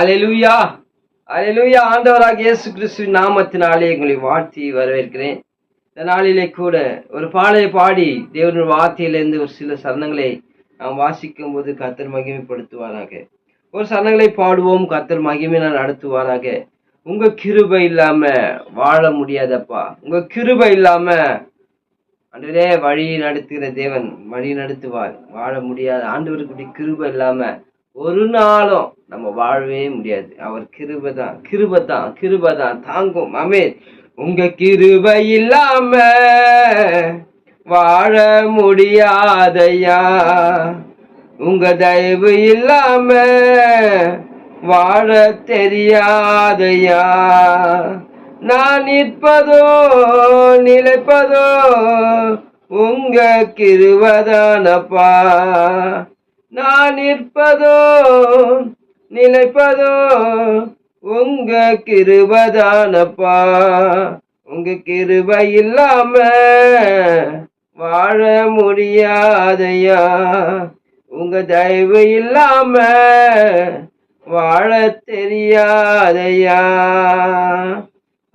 அலையலூயா அலையலூயா ஆண்டவராக இயேசு கிறிஸ்து நாமத்தினாலே உங்களை வாழ்த்தி வரவேற்கிறேன். இந்த நாளிலே கூட ஒரு பாடலை பாடி தேவனுடைய வார்த்தையிலேருந்து ஒரு சில சரணங்களை நாம் வாசிக்கும் போது கத்தர் மகிமைப்படுத்துவாராக. ஒரு சரணங்களை பாடுவோம் கத்தர் மகிமையினால் நடத்துவாராக. உங்க கிருபை இல்லாம வாழ முடியாதப்பா. உங்க கிருபை இல்லாம ஆண்டவரே வழி நடத்துகிற தேவன் வழி நடத்துவார். வாழ முடியாது ஆண்டவருக்கு கிருபை இல்லாம ஒரு நாளும் நம்ம வாழவே முடியாது. அவர் கிருபை தான் கிருபை தான் கிருபை தான் தாங்கும் அமீன் உங்க கிருபை இல்லாம வாழ முடியாதையா? உங்க தயவு இல்லாம வாழ தெரியாதையா? நான் நிற்பதோ நிலைப்பதோ உங்க கிருவதானப்பா நான் நிற்பதோ நிலைப்பதோ உங்க கிருபதானப்பா உங்க கிருப இல்லாம வாழ முடியாதையா? உங்க தயவு இல்லாம வாழ தெரியாதையா?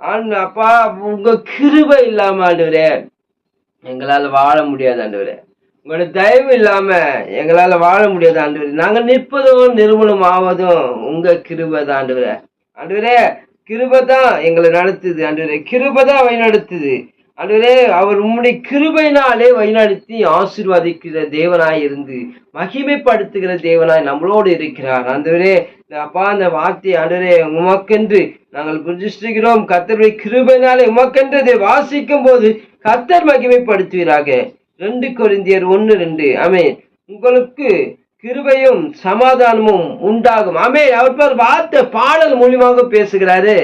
ஆண்டு அப்பா உங்க கிருப இல்லாம ஆண்டவரே எங்களால் வாழ முடியாது ஆண்டவரே. உங்களோட தயவு இல்லாம எங்களால வாழ முடியாது ஆண்டவரே. நாங்க நிற்பதும் நிறுவனம் ஆவதும் உங்க கிருபை தான் ஆண்டவரே. கிருபை தான் எங்களை நடத்துது ஆண்டவரே. கிருபை தான் வழி நடத்துது. ஆண்டவரே அவர் உம்முடைய கிருபையினாலே வழிநடத்தி ஆசிர்வாதிக்கிற தேவனாய் இருந்து மகிமைப்படுத்துகிற தேவனாய் நம்மளோடு இருக்கிறார் ஆண்டவரே. அப்பா அந்த வார்த்தை ஆண்டவரே உமக்கென்று நாங்கள் புரிஞ்சிருக்கிறோம். கத்தருடைய கிருபையினாலே உமக்கென்று வாசிக்கும் போது கத்தர் மகிமைப்படுத்துவீராக. ரெண்டு கொரிந்தியர் ஒன்று ரெண்டு. ஆமே உங்களுக்கு கிருபையும் சமாதானமும் உண்டாகும். ஆமே அவர் பேர் வார்த்தை பாடல் மூலியமாக பேசுகிறாரு.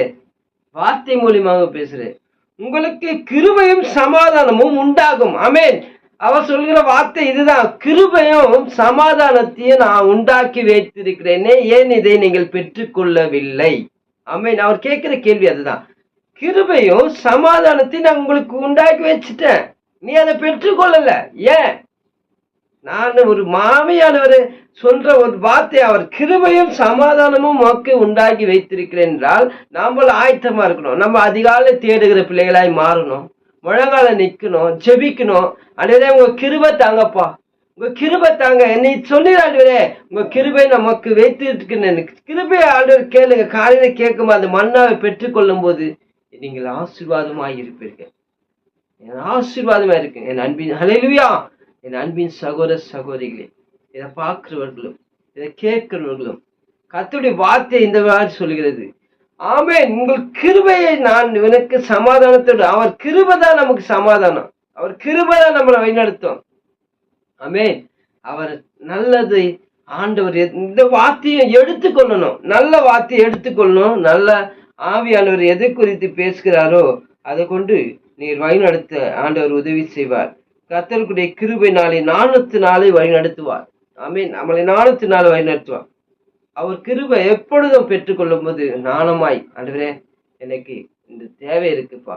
வார்த்தை மூலியமாக பேசுறாரு. உங்களுக்கு கிருபையும் சமாதானமும் உண்டாகும். அமேன் அவர் சொல்கிற வார்த்தை இதுதான். கிருபையும் சமாதானத்தையும் நான் உண்டாக்கி வைத்திருக்கிறேனே. ஏன் இதை நீங்கள் பெற்றுக்கொள்ளவில்லை? அமேன் அவர் கேட்கிற கேள்வி அதுதான். கிருபையும் சமாதானத்தையும் நான் உங்களுக்கு உண்டாக்கி வச்சுட்டேன். நீ அதை பெற்றுக்கொள்ளல. ஏன்? நான் ஒரு மாமியானவர் சொல்ற ஒரு வார்த்தை அவர் கிருபையும் சமாதானமும் மக்கு உண்டாக்கி வைத்திருக்கிறேன் என்றால் நாம ஆயத்தமா இருக்கணும். நம்ம அதிகாலை தேடுகிற பிள்ளைகளாய் மாறணும். முழங்கால நிக்கணும் ஜெபிக்கணும். அன்றைய உங்க கிருபை தாங்கப்பா. உங்க கிருபை தாங்க. என்னை சொல்லிடாண்டுவரே உங்க கிருபை நமக்கு வைத்திருக்கிறேன் கிருபை ஆண்டவர் கேளுங்க. காலையில கேட்கும் அந்த மண்ணாவை பெற்றுக்கொள்ளும் போது நீங்கள் ஆசீர்வாதமாய் இருப்பீர்கள். என் ஆசீர்வாதமா இருக்கு. என் அன்பின் ஹalleluya என் அன்பின் சகோதர சகோதரிகளே இதை பார்க்கிறவர்களும் இதை கேட்கிறவர்களும் கத்துடைய வார்த்தை இந்த மாதிரி சொல்கிறது. ஆமே உங்கள் கிருபையை நான் இவனுக்கு சமாதானத்தோடு அவர் கிருபை தான் நமக்கு சமாதானம். அவர் கிருபை தான் நம்மளை வழிநடத்தும். ஆமே அவர் நல்லது ஆண்டவர் இந்த வார்த்தையை எடுத்துக்கொள்ளணும். நல்ல வார்த்தையை எடுத்துக்கொள்ளணும். நல்ல ஆவியானவர் எதை குறித்து பேசுகிறாரோ அதை கொண்டு நீர் வழிநடத்த ஆண்டவர் உதவி செய்வார். கத்தருக்குடைய கிருபை நாளை நானூத்து நாளை வழிநடத்துவார். ஆமீன். நம்மளை நானூத்து நாள் வழிநடத்துவார். அவர் கிருபை எப்பொழுதும் பெற்றுக்கொள்ளும் போது நாணமாய். ஆண்டவரே எனக்கு இந்த தேவை இருக்குப்பா.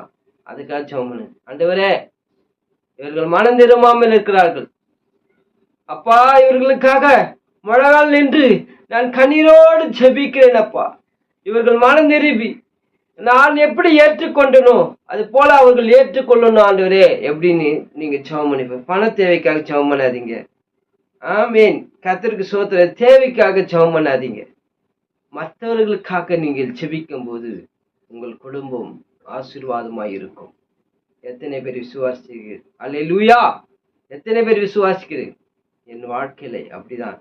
அதுக்காக ஜெபம் ஆண்டவரே இவர்கள் மனம் திரும்பாமல் இருக்கிறார்கள். அப்பா இவர்களுக்காக மழகால் நின்று நான் கண்ணீரோடு ஜெபிக்கிறேன் அப்பா. இவர்கள் மனம் நிரூபி நான் எப்படி ஏற்றுக்கொண்டனோ அது போல அவர்கள் ஏற்றுக்கொள்ளணும் ஆண்டவரே எப்படின்னு நீங்க ஜெபம் பண்ணி பண தேவைக்காக ஜெபம் பண்ணாதீங்க. ஆமீன். கத்தருக்கு சோத்திர தேவைக்காக ஜெபம் பண்ணாதீங்க. மற்றவர்களுக்காக நீங்கள் ஜெபிக்கும் போது உங்கள் குடும்பம் ஆசீர்வாதமாக இருக்கும். எத்தனை பேர் விசுவாசிக்கிறீர்கள்? அல்லேலூயா எத்தனை பேர் விசுவாசிக்கிறீர்கள்? என் வாழ்க்கையில அப்படிதான்.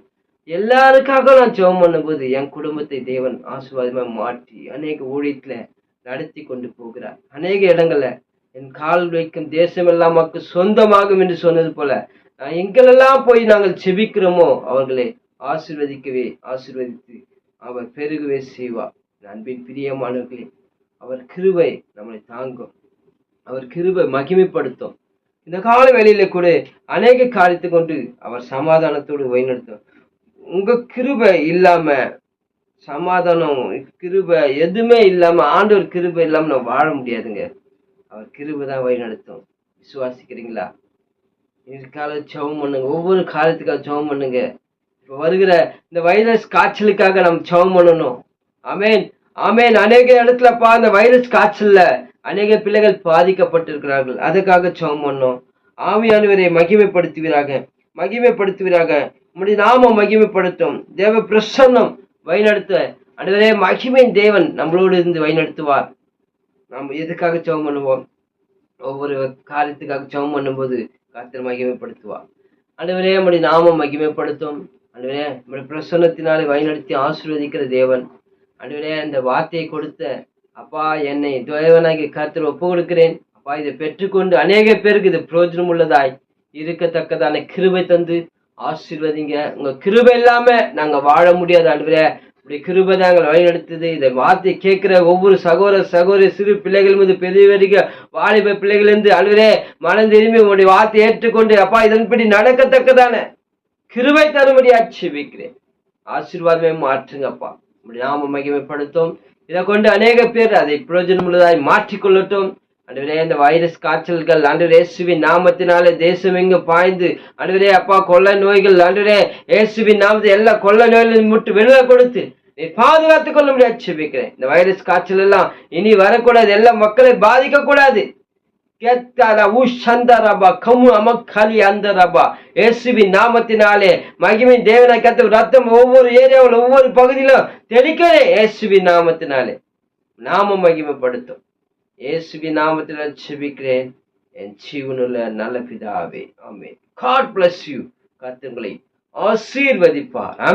எல்லாருக்காக நான் ஜெபம் பண்ணும்போது என் குடும்பத்தை தேவன் ஆசீர்வாதமா மாற்றி அநேக ஊழியத்தில் நடத்தி கொண்டு போகிறார். அநேக இடங்கள்ல என் கால் வைக்கும் தேசமெல்லாம் நமக்கு சொந்தமாகும் என்று சொன்னது போல நான் எங்கெல்லாம் போய் நாங்கள் செபிக்கிறோமோ அவர்களை ஆசிர்வதிக்கவே ஆசிர்வதித்து அவர் பெருகவே செய்வார். நண்பின் அன்பின் பிரியமானவர்களே அவர் கிருபை நம்மளை தாங்கும். அவர் கிருபை மகிமைப்படுத்தும். இந்த கால வேலையில கூட அநேக காரியத்தை கொண்டு அவர் சமாதானத்தோடு வழிநடத்தும் உங்க கிருபை இல்லாம சமாதானம் கிருபை எதுவுமே இல்லாம ஆண்டவர் கிருபை இல்லாம நம்ம வாழ முடியாதுங்க. அவர் கிருபை தான் வழி நடத்தும் விசுவாசிக்கிறீங்களா? இதுக்காக ஜெபம் பண்ணுங்க. ஒவ்வொரு காலத்துக்காக ஜெபம் பண்ணுங்க. இப்போ வருகிற இந்த வைரஸ் காய்ச்சலுக்காக நம்ம ஜெபம் பண்ணணும். அமேன் ஆமென் அநேக இடத்துலப்பா அந்த வைரஸ் காய்ச்சல்ல அநேக பிள்ளைகள் பாதிக்கப்பட்டிருக்கிறார்கள். அதுக்காக ஜெபம் பண்ணோம் ஆவியானவரை மகிமைப்படுத்துவீராக. மகிமைப்படுத்துவீராக. உம்முடைய நாம மகிமைப்படுத்தும். தேவ பிரசன்னம் வழிநடத்த அடுத்ததே மகிமையின் தேவன் நம்மளோடு இருந்து வழிநடத்துவார். நாம் எதுக்காக சவம் பண்ணுவோம். ஒவ்வொரு காரியத்துக்காக சவம் பண்ணும்போது கர்த்தர் மகிமைப்படுத்துவார். ஆண்டவரே நம்முடைய நாமம் மகிமைப்படுத்தும். ஆண்டவரே நம்முடைய பிரசன்னத்தினாலே வழிநடத்தி ஆசீர்வதிக்கிற தேவன். ஆண்டவரே அந்த வார்த்தையை கொடுத்த அப்பா என்னை தேவனாகி கர்த்தர் ஒப்பு கொடுக்கிறேன் அப்பா இதை பெற்றுக்கொண்டு அநேக பேருக்கு இது பிரயோஜனம் உள்ளதாய் இருக்கத்தக்கதான கிருபை தந்து ஆசீர்வதிங்க. உங்க கிருபை இல்லாம நாங்க வாழ முடியாது ஆண்டவரே இப்படி கிருபை தான் எங்களை வழிநடத்துது. இந்த வார்த்தை கேட்கிற ஒவ்வொரு சகோதர சகோதரி சிறு பிள்ளைகள் மீது பெரிய வரைக்கும் வாலிப பிள்ளைகள் இருந்து அழுவரே மனம் திரும்பி உங்களுடைய வார்த்தை ஏற்றுக்கொண்டு அப்பா இதன்படி நடக்கத்தக்கதான கிருபை தரும்படி ஆட்சேபிக்கிறேன் ஆசீர்வாதமே மாற்றுங்கப்பா இப்படி நாம மகிமைப்படுத்தும். இதை கொண்டு அநேக பேர் அதை பிரயோஜனம் உள்ளதாய் மாற்றிக்கொள்ளட்டும். அன்றுவரே இந்த வைரஸ் காய்ச்சல்கள் அன்றுவரே இயேசுவின் நாமத்தினாலே தேசம் எங்கு பாய்ந்து அன்றுவரே அப்பா கொள்ளை நோய்கள் அன்றுவரே இயேசுவின் நாமத்தை எல்லா கொள்ளை நோய்களும் முட்டு வெளில கொடுத்து நீ பாதுகாத்துக் கொள்ள முடியாது ஆட்சேபிக்கிறேன் இந்த வைரஸ் காய்ச்சல் எல்லாம் இனி வரக்கூடாது எல்லா மக்களை பாதிக்க கூடாது நாமத்தினாலே மகிமை தேவனை கத்து ரத்தம் ஒவ்வொரு ஏரியாவில் ஒவ்வொரு பகுதியிலும் தெளிக்கிறேன் இயேசுவின் நாமத்தினாலே. நாம மகிமைப்படுத்தும். இயேசுவி நாமத்தில் செபிக்கிறேன். என் ஜீவனுள்ள நல்ல பிதாவே. ஆமே காட் பிளஸ் யூ கத்துங்களை ஆசீர்வதிப்பார். ஆமே